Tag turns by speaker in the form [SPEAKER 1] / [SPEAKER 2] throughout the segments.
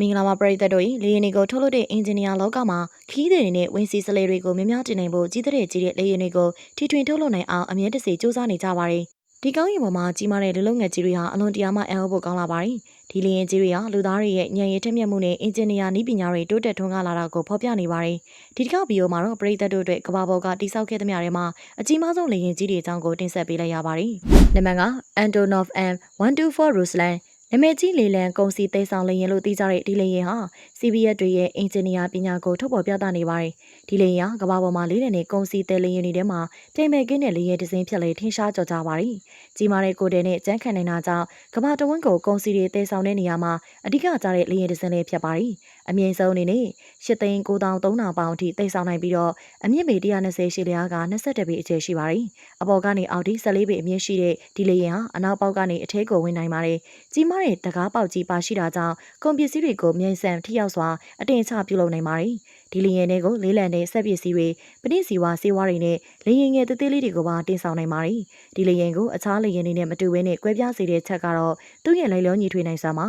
[SPEAKER 1] မင်္ဂလာပါပရိသတ်တို့၏လေယာဉ်တွေကိုထုတ်လုပ်တဲ့အင်ဂျင်နီယာလောကမှာခီးသည်တွေနဲ့ဝင်းစီစလဲတွေကိုများများတင်နိုင်ဖို့ကြီးတဲ့ကြီးတဲ့လေယာဉ်တွေကိုထီထွင်ထုတ်လုပ်နိုင်အောင်အမြဲတစေစူးစမ်းနေကြပါတယ်။ဒီကောင်းရင်ပေါ်မှာကြီးမားတဲ့လူလုံးငယ်ကြီးတွေဟာအလွန်တရာမှအံ့ဩဖို့ကောင်းလာပါတယ်။ဒီလေယာဉ်ကြီးတွေဟာလူသားတွေရဲ့ဉာဏ်ရည်ထက်မြက်မှုနဲ့အင်ဂျင်နီယာနည်းပညာတွေတိုးတက်ထွန်းကားလာတာကိုဖော်ပြနေပါတယ်။ဒီတစ်ခေါက်ဗီဒီယိုမှာတော့ပရိသတ်တို့အတွက်ကဘာပေါ်ကတိစောက်ခဲ့သမျှတွေမှာအကြီးမားဆုံးလေယာဉ်ကြီးတွေအကြောင်းကိုတင်ဆက်ပေးလိုက်ရပါတယ်။နံပါတ်က Antonov M124 Ruslan နာမည်ကြီးလေလံကုန်စီသိမ်းဆောင်လေရင်လို့သိကြတဲ့ဒီလေရင်ဟာ CBS တွေရဲ့အင်ဂျင်နီယာပညာကိုထုတ်ဖော်ပြသနေပါတယ်။ ဒီလေရင်ကကမ္ဘာပေါ်မှာလေးလံနဲ့ကုန်စီတဲလေရင်တွေထဲမှာပြင်မဲ့ကင်းတဲ့လေရင်တစ်စင်းဖြစ်လေထင်ရှားကြော်ကြပါတယ်။ကြီးမားတဲ့ကိုယ်တဲနဲ့ကြမ်းခံနိုင်တာကြောင့်ကမ္ဘာတဝန်းကိုကုန်စီတွေသိမ်းဆောင်တဲ့နေရာမှာအဓိကကျတဲ့လေရင်တစ်စင်းလေးဖြစ်ပါတယ်။အမြင့်ဆုံးအနေနဲ့၈သိန်း9300ပေါင်အထိသိမ်းဆောင်နိုင်ပြီးတော့အမြင့်ပေ120ရှိလျားက21ပေအကျယ်ရှိပါတယ်။အပေါ်ကနေအောက်ထိ14ပေအမြင့်ရှိတဲ့ဒီလေရင်ဟာအနောက်ပေါက်ကနေအထဲကိုဝင်နိုင်ပါတယ်။ကြီးမားတဲ့တကားပေါက်ကြီးပါရှိတာကြောင့်ကုန်ပစ္စည်းတွေကိုမြိုင်ဆန်ထိရောက်စွာအတင်ချပြုလုပ်နိုင်ပါတယ်။ ဒီလေရင်တွေကိုလေးလံတဲ့ဆက်ပစ္စည်းတွေပဋိစီဝါစေဝါတွေနဲ့လေရင်ငယ်သေးသေးလေးတွေကိုပါတင်ဆောင်နိုင်ပါတယ်။ဒီလေရင်ကိုအခြားလေရင်တွေနဲ့မတူဘဲနဲ့ကွဲပြားစေတဲ့ချက်ကတော့သူ့ရဲ့လိုက်လျောညီထွေနိုင်စွာမှာ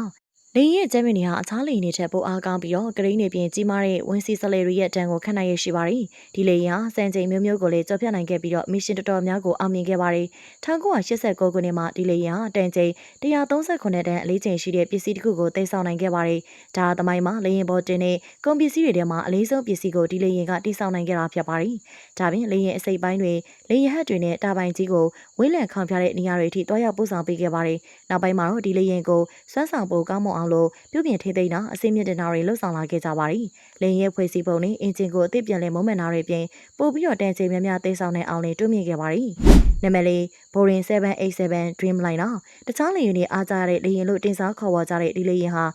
[SPEAKER 1] လေရင်ရဲ့ကျမ်းမြင့်တွေဟာအခြားလေရင်တွေထက်ပိုအားကောင်းပြီးတော့ဂရိန်းတွေပြင်ကြီးမားတဲ့ဝင်းစီဆလေတွေရဲ့တန်ကိုခံနိုင်ရရှိပါတယ်။ဒီလေရင်ဟာစံချိန်မျိုးမျိုးကိုလည်းကြော်ပြနိုင်ခဲ့ပြီးတော့မစ်ရှင်တော်တော်များကိုအောင်မြင်ခဲ့ပါတယ်။1989ခုနှစ်မှာဒီလေရင်ဟာတန်ချိန်139တန်အလေးချိန်ရှိတဲ့ပစ္စည်းတစ်ခုကိုသိမ်းဆောင်နိုင်ခဲ့ပါတယ်။ဒါသမိုင်းမှာလေရင်ပေါ်တင်တဲ့ကုန်ပစ္စည်းတွေထဲမှာအလေးဆုံးပစ္စည်းကိုဒီလေရင်ကတိစောက်နိုင်ခဲ့တာဖြစ်ပါတယ်။ဒါပြင်လေရင်အစိပ်ပိုင်းတွေလေရင်ဟက်တွေနဲ့တာပိုင်ကြီးကိုဝင်းလံခေါင်ပြတဲ့နေရာတွေအထိတွားရောက်ပို့ဆောင်ပေးခဲ့ပါတယ်။နောက်ပိုင်းမှာတော့ဒီလေရင်ကိုစွမ်းဆောင်ဖို့ကောင်းမွန်အောင်လို့ပြုပြင်ထိသိမ်းတာအစိမ့်မြင့်တင်တာတွေလှုပ်ဆောင်လာခဲ့ကြပါတယ်။လေရင်ဖွဲ့စည်းပုံနဲ့အင်ဂျင်ကိုအသစ်ပြန်လဲမုံမှန်တာတွေပြင်ပို့ပြီးတော့တန်ချိန်များများသိမ်းဆောင်နိုင်အောင်လည်းတွင်းမြင်ခဲ့ပါတယ်။နံပါတ်လေး Boeing 787 Dreamliner တခြားလေယာဉ်တွေအားကြတဲ့လေယာဉ်လို့တင်စားခေါ်ဝေါ်ကြတဲ့ဒီလေယာဉ်ဟာ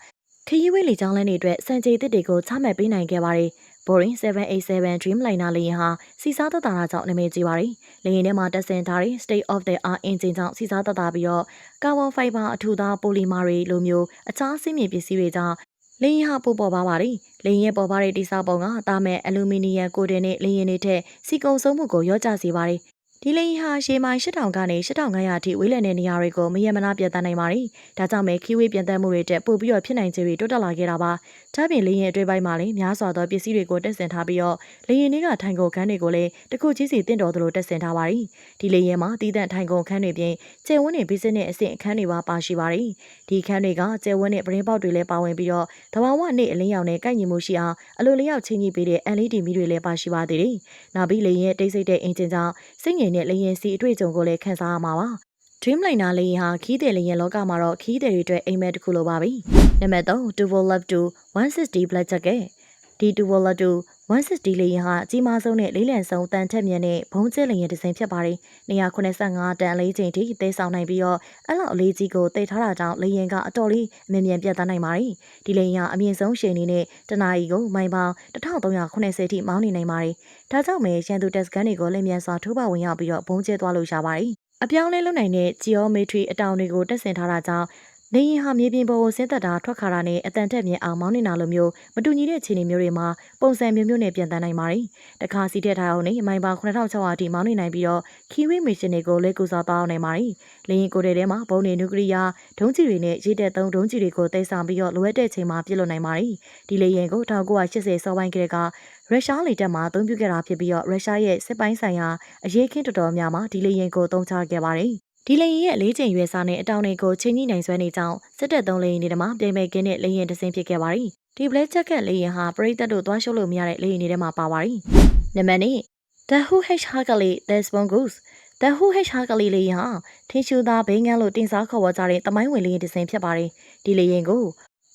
[SPEAKER 1] ခရီးဝေးလေကြောင်းလမ်းတွေအတွက်စံချိန်သစ်တွေကိုချမှတ်ပေးနိုင်ခဲ့ပါတယ်။ Boeing 787 Dreamliner လေယာဉ်ဟာစီစားသက်သာတာကြောင့်နာမည်ကြီးပါတယ်။လေယာဉ်ထဲမှာတပ်ဆင်ထားတဲ့ State of the Art engine ကြောင့်စီစားသက်သာပြီးတော့ Carbon fiber အထူသားပိုလီမာတွေလိုမျိုးအခြားအဆင့်မြင့်ပစ္စည်းတွေကြောင့်လေယာဉ်ဟာပိုပေါ်ပါပါတယ်။လေယာဉ်ရဲ့ပေါ်ပါတဲ့တိစောက်ပုံကတာမဲ့အလူမီနီယံကိုတင်နဲ့လေယာဉ်တွေထက်စီကုံဆုံးမှုကိုရော့ကျစေပါတယ် ဒီလိန်ဟာရှေးမိုင်8000ကနေ8500အထိဝေးလံတဲ့နေရာတွေကိုမရမနာပြတ်တန်းနိုင်ပါတယ်။ဒါကြောင့်ပဲခီးဝေးပြန်တန်းမှုတွေတက်ပို့ပြီးတော့ဖြစ်နိုင်ခြေတွေတိုးတက်လာခဲ့တာပါ။ဒါပြင်လေရင်အတွဲပိုင်းမှာလည်းများစွာသောပစ္စည်းတွေကိုတက်ဆင်ထားပြီးတော့လေရင်တွေကထိုင်ကုန်ခန်းတွေကိုလည်းတစ်ခုချင်းစီတင့်တော်သလိုတက်ဆင်ထားပါတယ်။ဒီလေရင်မှာတည်တံ့ထိုင်ကုန်ခန်းတွေပြင်ကျယ်ဝန်းတဲ့ဘီစနစ်အဆင့်အခန်းတွေပါပါရှိပါတယ်။ဒီခန်းတွေကကျယ်ဝန်းတဲ့ပရင်းပေါက်တွေလည်းပါဝင်ပြီးတော့တဘာဝနေ့အလင်းရောင်နဲ့ကိုက်ညီမှုရှိအောင်အလိုလျောက်ချင်းကြီးပေးတဲ့ LED မီးတွေလည်းပါရှိပါသေးတယ်။နောက်ပြီးလေရင်တိတ်ဆိတ်တဲ့အင်ဂျင်ကြောင့်စိတ်ငြိမ်တဲ့လေရင်စီအတွေ့အကြုံကိုလည်းခံစားရမှာပါ။ Dreamliner လေယာဉ်ဟာခီးတဲ့လေယာဉ်လောကမှာတော့ခီးတဲ့တွေအတွက်အိမ်မက်တစ်ခုလိုပါပဲ။နံပါတ်3 Tuvo Love 2 160 Black Jacket ဒီ Tuvo Love 2 160လေယာဉ်ဟာအကြီးမားဆုံးနဲ့လေးလံဆုံးတန်ထက်မြင့်တဲ့ဘုံကျဲလေယာဉ်တစ်စင်းဖြစ်ပါတယ်။185တန်အလေးချိန်ထိသေဆောင်နိုင်ပြီးတော့အဲ့လောက်အလေးကြီးကိုတိတ်ထားတာကြောင့်လေယာဉ်ကအတော်လေးအမြင်မြန်ပြတ်သားနိုင်ပါတယ်။ဒီလေယာဉ်ဟာအမြင့်ဆုံးချိန်နေနဲ့တနာရီကိုမိုင်ပေါင်း1380ထိမောင်းနေနိုင်ပါတယ်။ဒါကြောင့်ပဲရန်သူတက်စကန်တွေကိုလင်းမြန်စွာထိုးပဝင်ရောက်ပြီးတော့ဘုံကျဲသွားလို့ရပါတယ်။အပြောင်းလဲလုပ်နိုင်တဲ့ geometry အတောင်တွေကိုတက်ဆင်ထားတာကြောင့် နေရင်ဟာမြေပြင်ပေါ်ကိုဆင်းသက်တာထွက်ခါတာနဲ့အတန်တက်မြင်အောင်မောင်းနေတာလိုမျိုးမတူညီတဲ့အခြေအနေမျိုးတွေမှာပုံစံမျိုးမျိုးနဲ့ပြန်တန်းနိုင်ပါတယ်။တခါစီးတက်ထားအောင်နဲ့မိုင်ပေါင်း9600အထိမောင်းနေနိုင်ပြီးတော့ခီဝေးမရှင်တွေကိုလက်ကူစားသွားအောင်နိုင်ပါတယ်။လေရင်ကိုယ်ထဲမှာဘုံနေနျူကလ িয়ার ဒုံးကျည်တွေနဲ့ရေတက်သုံးဒုံးကျည်တွေကိုတိတ်ဆောင်ပြီးတော့လိုအပ်တဲ့ချိန်မှာပြစ်လွတ်နိုင်ပါတယ်။ဒီလေရင်ကို1980စောပိုင်းကတည်းကရုရှားလေတပ်မှအသုံးပြုခဲ့တာဖြစ်ပြီးတော့ရုရှားရဲ့စစ်ပိုင်းဆိုင်ရာအရေးခင်းတော်တော်များမှာဒီလေရင်ကိုသုံးချခဲ့ပါတယ်။ ဒီလေရင်ရဲ့အလေးချိန်ရွယ်စားနဲ့အတောင်တွေကိုချင်းကြီးနိုင်ဆွဲနေကြောင်းစစ်တပ်သုံးလေရင်တွေမှာပြင်မဲ့ကင်းတဲ့လေရင်တစ်စင်းဖြစ်ခဲ့ပါတယ်။ဒီ Black Jacket လေရင်ဟာပရိသတ်တို့သွားရှုပ်လို့မရတဲ့လေရင်တွေထဲမှာပါပါတယ်။နံပါတ်2 The Who H Harkley The Spoon Goose The Who H Harkley လေရင်ဟာထင်းရှူသားဘိန်းကန်းလို့တင်စားခေါ်ဝေါ်ကြတဲ့တမိုင်းဝင်လေရင်တစ်စင်းဖြစ်ပါတယ်။ဒီလေရင်ကို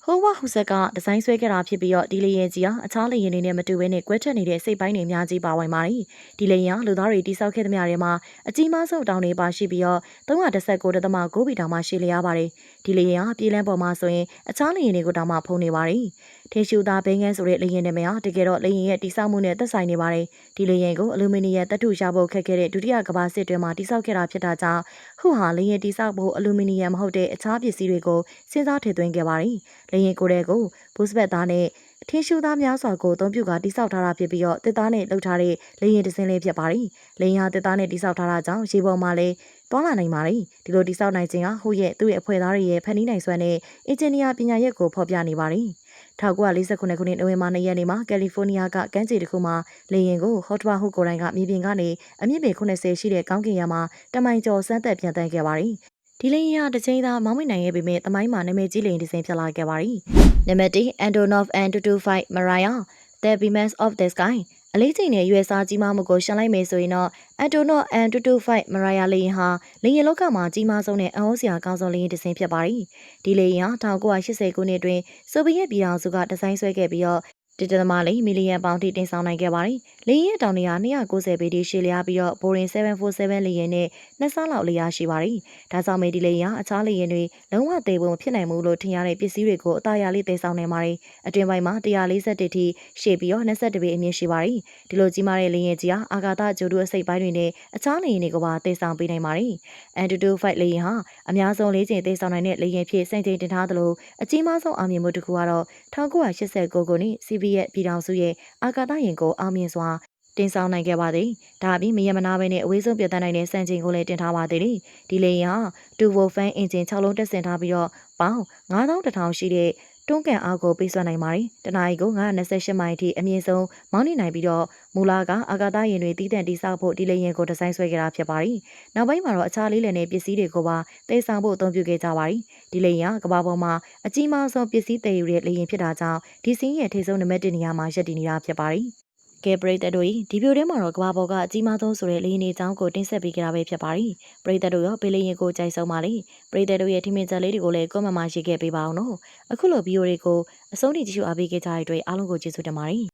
[SPEAKER 1] ဟိုဝါဟူဆက်ကဒီဇိုင်းဆွဲခဲ့တာဖြစ်ပြီးတော့ဒီလေရင်ကြီးဟာအခြားလေရင်တွေနဲ့မတူဘဲနဲ့ကွဲထက်နေတဲ့စိတ်ပိုင်းတွေအများကြီးပါဝင်ပါတယ်။ဒီလေရင်ဟာလူသားတွေတိစောက်ခဲ့သမျှတွေမှာအကြီးမားဆုံးတောင်တွေပါရှိပြီးတော့319.9ဘီတောင်မှရှိလျားပါတယ်။ဒီလေရင်ဟာပြည်လန်းပေါ်မှာဆိုရင်အခြားလေရင်တွေကိုတောင်မှဖုံးနေပါတယ်။ထေရှူသားဘိန်းကန်းဆိုတဲ့လေရင်တွေမှာတကယ်တော့လေရင်ရဲ့တိစောက်မှုနဲ့သက်ဆိုင်နေပါတယ်။ဒီလေရင်ကိုအလူမီနီယံတပ်ထုရဖို့ခက်ခဲ့တဲ့ဒုတိယကမ္ဘာစစ်တွင်းမှာတိစောက်ခဲ့တာဖြစ်တာကြောင့်ဟူဟာလေရင်တိစောက်ဖို့အလူမီနီယံမဟုတ်တဲ့အခြားပစ္စည်းတွေကိုစဉ်းစားထည့်သွင်းခဲ့ပါတယ်။လေရင်ကိုယ်တဲ့ကိုဘုစဘက်သားနဲ့ထင်းရှူသားများစွာကိုအသုံးပြုကတိစောက်ထားတာဖြစ်ပြီးတော့တစ်သားနဲ့လှုပ်ထားတဲ့လေရင်တစ်စင်းလေးဖြစ်ပါတယ်။လေရင်ဟာတစ်သားနဲ့တိစောက်ထားတာကြောင့်ရေပေါ်မှာလည်းတွာလာနိုင်ပါတယ်။ဒီလိုတိစောက်နိုင်ခြင်းကဟိုရဲ့သူ့ရဲ့အဖွဲ့သားတွေရဲ့ဖန်တီးနိုင်စွမ်းနဲ့အင်ဂျင်နီယာပညာရပ်ကိုဖော်ပြနေပါတယ်။ 1949ခုနှစ်နိုဝင်ဘာ2ရက်နေ့မှာကယ်လီဖိုးနီးယားကကမ်းခြေတစ်ခုမှာလေယာဉ်ကိုဟော့တဘာဟုကိုယ်တိုင်ကမြေပြင်ကနေအမြင့်ပေ80ရှိတဲ့ကောင်းကင်ယံမှာတမိုင်ကျော်စမ်းသပ်ပြန်တန်းခဲ့ပါတယ်။ဒီလေယာဉ်ဟာတစ်ချိန်သာမောင်းမနိုင်ခဲ့ပေမဲ့တမိုင်းမှာနာမည်ကြီးလေယာဉ်တစ်စင်းဖြစ်လာခဲ့ပါတယ်။နံပါတ်1 Antonov An225 Mariah The Beamers of the Sky အလေးချိန်နဲ့ USR ကြီးမားမှုကိုရှင်းလိုက်မယ်ဆိုရင်တော့ Antonov An225 Mariah လေယာဉ်ဟာလေယာဉ်လောကမှာကြီးမားဆုံးနဲ့အဟောစရာကောင်းဆုံးလေယာဉ်တစ်စင်းဖြစ်ပါတယ်။ဒီလေယာဉ်ဟာ1980ခုနှစ်အတွင်းဆိုဗီယက်ပြည်ထောင်စုကဒီဇိုင်းဆွဲခဲ့ပြီးတော့ တတသမလေးမီလီယံပေါင်ထိတင်ဆောင်နိုင်ခဲ့ပါတယ်။လေယာဉ်ရဲ့တောင်နေရာ290ပေတိရှည်လျားပြီးတော့ Boeing 747လေယာဉ်နဲ့နှစ်ဆလောက်လျားရှိပါတယ်။ဒါကြောင့်မေဒီလေယာဉ်ဟာအခြားလေယာဉ်တွေလုံးဝသေးဖို့မဖြစ်နိုင်ဘူးလို့ထင်ရတဲ့ပစ္စည်းတွေကိုအသားရလေးတင်ဆောင်နိုင်ပါတယ်။အတွင်ပိုင်းမှာ141ထိရှည်ပြီးတော့22ပေအမြင့်ရှိပါတယ်။ဒီလိုကြီးမားတဲ့လေယာဉ်ကြီးဟာအာကာသဂျိုဒုအစိတ်ပိုင်းတွေနဲ့အခြားလေယာဉ်တွေကိုပါတင်ဆောင်ပေးနိုင်ပါတယ်။ Antutu 5လေယာဉ်ဟာအများဆုံးလေးချိန်တင်ဆောင်နိုင်တဲ့လေယာဉ်ဖြစ်စံချိန်တင်ထားသလိုအကြီးမားဆုံးအောင်မြင်မှုတစ်ခုကတော့1989ခုနှစ် CBS ပြည်ထောင်စုရဲ့အာကာသယာဉ်ကိုအောင်မြင်စွာတင်ဆောင်နိုင်ခဲ့ပါသည်။ဒါအပြင်မရမနာပဲနဲ့အဝေးဆုံးပြတ်တန်းနိုင်တဲ့စံချိန်ကိုလည်းတင်ထားပါသေးတယ်။ဒီလေယာဉ်ဟာ Turbo Fan Engine 6လုံးတက်ဆင်ထားပြီးတော့ပေါင်9000ရှိတဲ့ တွန်းကန်အားကိုပေးစွမ်းနိုင်ပါတယ်။တနအီကို928မိုင်အထိအမြင့်ဆုံးမောင်းနေနိုင်ပြီးတော့မူလာကအာကာသယာဉ်တွေတည်တံ့တိစောက်ဖို့ဒီလေယာဉ်ကိုဒီဇိုင်းဆွဲခဲ့တာဖြစ်ပါတယ်။နောက်ပိုင်းမှာတော့အခြားလေးလည်တဲ့ပစ္စည်းတွေကိုပါတည်ဆောင်ဖို့အသုံးပြုခဲ့ကြပါတယ်။ဒီလေယာဉ်ကကမ္ဘာပေါ်မှာအကြီးမားဆုံးပစ္စည်းတည်ယူတဲ့လေယာဉ်ဖြစ်တာကြောင့်ဒီစင်းရဲ့ထိပ်ဆုံးနံပါတ်1နေရာမှာရပ်တည်နေတာဖြစ်ပါတယ်။ ကဲပရိသတ်တို့ဤဒီဗီဒီယိုထဲမှာတော့ကမ္ဘာပေါ်ကအကြီးမားဆုံးဆိုတဲ့လေယာဉ်တွေအကြောင်းကိုတင်ဆက်ပေးကြတာပဲဖြစ်ပါတယ်။ပရိသတ်တို့ရောဘေးလေယာဉ်ကိုကြိုက်ဆုံးပါလေ။ပရိသတ်တို့ရဲ့ထိမင်ချက်လေးတွေကိုလည်း comment မှာရေးခဲ့ပေးပါအောင်နော်။အခုလိုဗီဒီယိုတွေကိုအဆုံးထိကြည့်ရှုအားပေးခဲ့ကြတဲ့အတွက်အားလုံးကိုကျေးဇူးတင်ပါတယ်